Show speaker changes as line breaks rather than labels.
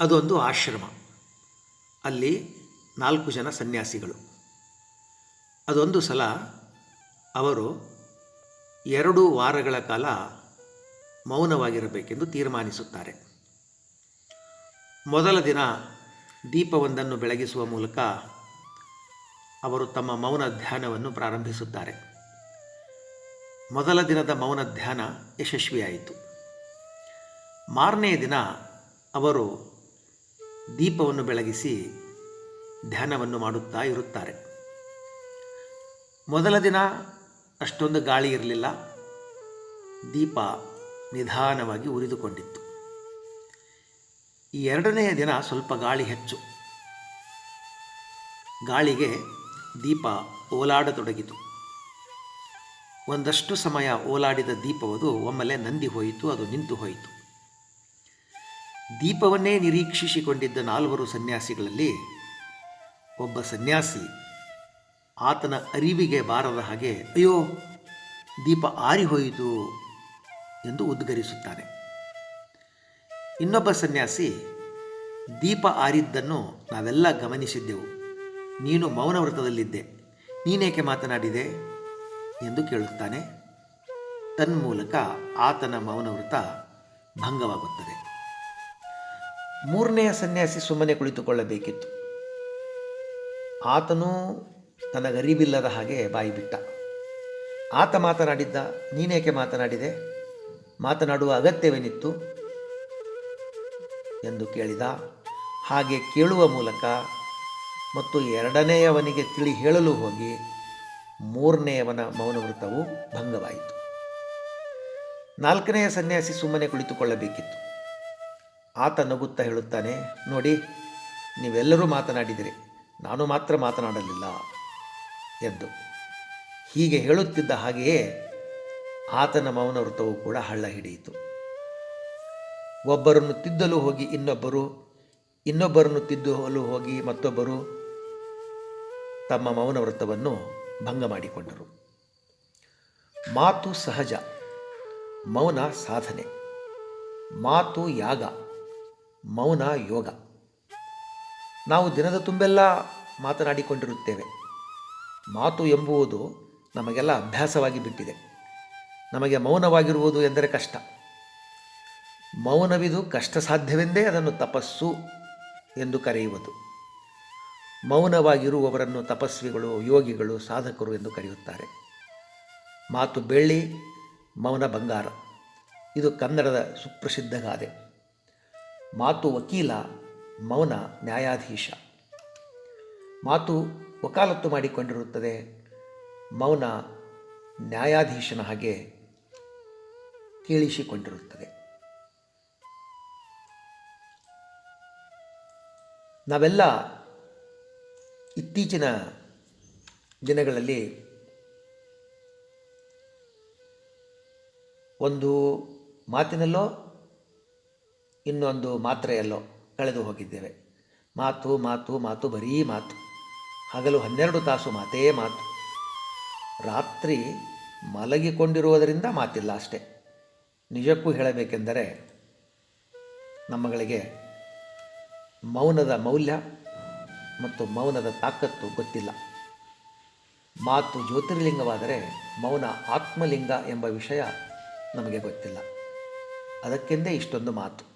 ಅದೊಂದು ಆಶ್ರಮ. ಅಲ್ಲಿ ನಾಲ್ಕು ಜನ ಸನ್ಯಾಸಿಗಳು. ಅದೊಂದು ಸಲ ಅವರು ಎರಡು ವಾರಗಳ ಕಾಲ ಮೌನವಾಗಿರಬೇಕೆಂದು ತೀರ್ಮಾನಿಸುತ್ತಾರೆ. ಮೊದಲ ದಿನ ದೀಪವೊಂದನ್ನು ಬೆಳಗಿಸುವ ಮೂಲಕ ಅವರು ತಮ್ಮ ಮೌನ ಧ್ಯಾನವನ್ನು ಪ್ರಾರಂಭಿಸುತ್ತಾರೆ. ಮೊದಲ ದಿನದ ಮೌನ ಧ್ಯಾನ ಯಶಸ್ವಿಯಾಯಿತು. ಮಾರನೆಯ ದಿನ ಅವರು ದೀಪವನ್ನು ಬೆಳಗಿಸಿ ಧ್ಯಾನವನ್ನು ಮಾಡುತ್ತಾ ಇರುತ್ತಾರೆ. ಮೊದಲ ದಿನ ಅಷ್ಟೊಂದು ಗಾಳಿ ಇರಲಿಲ್ಲ. ದೀಪ ನಿಧಾನವಾಗಿ ಉರಿದುಕೊಂಡಿತ್ತು. ಈ ಎರಡನೆಯ ದಿನ ಸ್ವಲ್ಪ ಗಾಳಿ ಹೆಚ್ಚು. ಗಾಳಿಗೆ ದೀಪ ಓಲಾಡತೊಡಗಿತು. ಒಂದಷ್ಟು ಸಮಯ ಓಲಾಡಿದ ದೀಪವದು ಒಮ್ಮೆಲೆ ನಂದಿ ಹೋಯಿತು, ಅದು ನಿಂತು ಹೋಯಿತು. ದೀಪವನ್ನೇ ನಿರೀಕ್ಷಿಸಿಕೊಂಡಿದ್ದ ನಾಲ್ವರು ಸನ್ಯಾಸಿಗಳಲ್ಲಿ ಒಬ್ಬ ಸನ್ಯಾಸಿ ಆತನ ಅರಿವಿಗೆ ಬಾರದ ಹಾಗೆ, ಅಯ್ಯೋ, ದೀಪ ಆರಿಹೋಯಿತು ಎಂದು ಉದ್ಗರಿಸುತ್ತಾನೆ. ಇನ್ನೊಬ್ಬ ಸನ್ಯಾಸಿ, ದೀಪ ಆರಿದ್ದನ್ನು ನಾವೆಲ್ಲ ಗಮನಿಸಿದ್ದೆವು. ನೀನು ಮೌನ ವ್ರತದಲ್ಲಿದ್ದೆ. ನೀನೇಕೆ ಮಾತನಾಡಿದೆ? ಎಂದು ಕೇಳುತ್ತಾನೆ. ತನ್ಮೂಲಕ ಆತನ ಮೌನವ್ರತ ಭಂಗವಾಗುತ್ತದೆ. ಮೂರನೆಯ ಸನ್ಯಾಸಿ ಸುಮ್ಮನೆ ಕುಳಿತುಕೊಳ್ಳಬೇಕಿತ್ತು. ಆತನೂ ತನಗರಿವಿಲ್ಲದ ಹಾಗೆ ಬಾಯಿ ಬಿಟ್ಟ. ಆತ ಮಾತನಾಡಿದ್ದ, ನೀನೇಕೆ ಮಾತನಾಡಿದೆ? ಮಾತನಾಡುವ ಅಗತ್ಯವೇನಿತ್ತು? ಎಂದು ಕೇಳಿದ, ಹಾಗೆ ಕೇಳುವ ಮೂಲಕ ಮತ್ತು ಎರಡನೆಯವನಿಗೆ ತಿಳಿ ಹೇಳಲು ಹೋಗಿ ಮೂರನೆಯವನ ಮೌನವೃತವು ಭಂಗವಾಯಿತು. ನಾಲ್ಕನೆಯ ಸನ್ಯಾಸಿ ಸುಮ್ಮನೆ ಕುಳಿತುಕೊಳ್ಳಬೇಕಿತ್ತು. ಆತ ನಗುತ್ತಾ ಹೇಳುತ್ತಾನೆ, ನೋಡಿ, ನೀವೆಲ್ಲರೂ ಮಾತನಾಡಿದಿರಿ. ನಾನು ಮಾತ್ರ ಮಾತನಾಡಲಿಲ್ಲ ಎಂದು. ಹೀಗೆ ಹೇಳುತ್ತಿದ್ದ ಹಾಗೆಯೇ ಆತನ ಮೌನ ವೃತವು ಕೂಡ ಹಳ್ಳ ಹಿಡಿಯಿತು. ಒಬ್ಬರನ್ನು ತಿದ್ದಲು ಹೋಗಿ ಇನ್ನೊಬ್ಬರು, ಇನ್ನೊಬ್ಬರನ್ನು ತಿದ್ದಲು ಹೋಗಿ ಮತ್ತೊಬ್ಬರು ತಮ್ಮ ಮೌನ ವೃತ್ತವನ್ನು ಭಂಗ ಮಾಡಿಕೊಂಡರು. ಮಾತು ಸಹಜ, ಮೌನ ಸಾಧನೆ. ಮಾತು ಯಾಗ. ಮೌನ ಯೋಗ. ನಾವು ದಿನದ ತುಂಬೆಲ್ಲ ಮಾತನಾಡಿಕೊಂಡಿರುತ್ತೇವೆ. ಮಾತು ಎಂಬುವುದು ನಮಗೆಲ್ಲ ಅಭ್ಯಾಸವಾಗಿ ಬಿಟ್ಟಿದೆ. ನಮಗೆ ಮೌನವಾಗಿರುವುದು ಎಂದರೆ ಕಷ್ಟ. ಮೌನವಿದು ಕಷ್ಟ ಸಾಧ್ಯವೆಂದೇ ಅದನ್ನು ತಪಸ್ಸು ಎಂದು ಕರೆಯುವುದು. ಮೌನವಾಗಿರುವವರನ್ನು ತಪಸ್ವಿಗಳು, ಯೋಗಿಗಳು, ಸಾಧಕರು ಎಂದು ಕರೆಯುತ್ತಾರೆ. ಮಾತು ಬೆಳ್ಳಿ, ಮೌನ ಬಂಗಾರ. ಇದು ಕನ್ನಡದ ಸುಪ್ರಸಿದ್ಧ ಗಾದೆ. ಮಾತು ವಕೀಲ, ಮೌನ ನ್ಯಾಯಾಧೀಶ. ಮಾತು ವಕಾಲತ್ತು ಮಾಡಿಕೊಂಡಿರುತ್ತದೆ, ಮೌನ ನ್ಯಾಯಾಧೀಶನ ಹಾಗೆ ಕೇಳಿಸಿಕೊಂಡಿರುತ್ತದೆ. ನಾವೆಲ್ಲ ಇತ್ತೀಚಿನ ದಿನಗಳಲ್ಲಿ ಒಂದು ಮಾತಿನಲ್ಲೋ ಇನ್ನೊಂದು ಮಾತ್ರೆಯಲ್ಲೋ ಕಳೆದು ಹೋಗಿದ್ದೇವೆ. ಮಾತು ಮಾತು ಮಾತು, ಬರೀ ಮಾತು. ಹಗಲು ಹನ್ನೆರಡು ತಾಸು ಮಾತೇ ಮಾತು. ರಾತ್ರಿ ಮಲಗಿಕೊಂಡಿರುವುದರಿಂದ ಮಾತಿಲ್ಲ ಅಷ್ಟೇ. ನಿಜಕ್ಕೂ ಹೇಳಬೇಕೆಂದರೆ ನಮ್ಮಗಳಿಗೆ ಮೌನದ ಮೌಲ್ಯ ಮತ್ತು ಮೌನದ ತಾಕತ್ತು ಗೊತ್ತಿಲ್ಲ. ಮಾತು ಜ್ಯೋತಿರ್ಲಿಂಗವಾದರೆ ಮೌನ ಆತ್ಮಲಿಂಗ ಎಂಬ ವಿಷಯ ನಮಗೆ ಗೊತ್ತಿಲ್ಲ. ಅದಕ್ಕೆಂದೇ ಇಷ್ಟೊಂದು ಮಾತು.